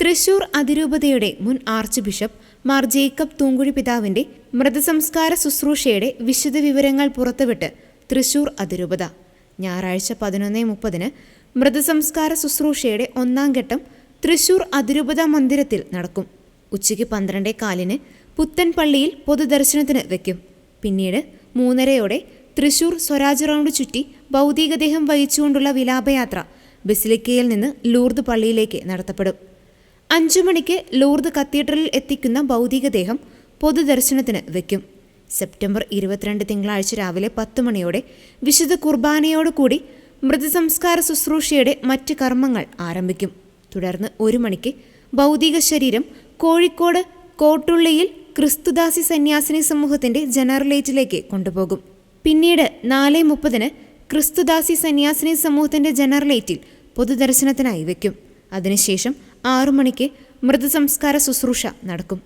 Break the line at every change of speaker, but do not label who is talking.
തൃശൂർ അതിരൂപതയുടെ മുൻ archbishop Mar Jacob Thoomkuzhy പിതാവിന്റെ മൃതസംസ്കാര ശുശ്രൂഷയുടെ വിശദ വിവരങ്ങൾ പുറത്തുവിട്ട് തൃശൂർ അതിരൂപത. ഞായറാഴ്ച പതിനൊന്ന് മുപ്പതിന് മൃതസംസ്കാര ശുശ്രൂഷയുടെ ഒന്നാം ഘട്ടം തൃശൂർ അതിരൂപത മന്ദിരത്തിൽ നടക്കും. ഉച്ചയ്ക്ക് പന്ത്രണ്ടേ കാലിന് പുത്തൻപള്ളിയിൽ പൊതുദർശനത്തിന് വയ്ക്കും പിന്നീട് മൂന്നരയോടെ തൃശൂർ സ്വരാജ് റൗണ്ട് ചുറ്റി ഭൗതികദേഹം വഹിച്ചുകൊണ്ടുള്ള വിലാപയാത്ര ബസിലിക്കയിൽ നിന്ന് ലൂർദ് പള്ളിയിലേക്ക് നടത്തപ്പെടും. അഞ്ചു മണിക്ക് ലൂർദ് കത്തീഡ്രലിൽ എത്തിക്കുന്ന ഭൗതികദേഹം പൊതുദർശനത്തിന് വയ്ക്കും സെപ്റ്റംബർ ഇരുപത്തിരണ്ട് തിങ്കളാഴ്ച രാവിലെ പത്ത് മണിയോടെ വിശുദ്ധ കുർബാനയോടുകൂടി മൃതസംസ്കാര ശുശ്രൂഷയുടെ മറ്റ് കർമ്മങ്ങൾ ആരംഭിക്കും. തുടർന്ന് ഒരു മണിക്ക് ഭൗതിക ശരീരം കോഴിക്കോട് കോട്ടുള്ളിയിൽ ക്രിസ്തുദാസി സന്യാസിനി സമൂഹത്തിന്റെ ജനറലേറ്റിലേക്ക് കൊണ്ടുപോകും. പിന്നീട് നാല് മുപ്പതിന് ക്രിസ്തുദാസി സന്യാസിനി സമൂഹത്തിന്റെ ജനറലേറ്റിൽ പൊതുദർശനത്തിനായി വയ്ക്കും അതിനുശേഷം ആറുമണിക്ക് മൃതസംസ്കാര ശുശ്രൂഷ നടക്കും.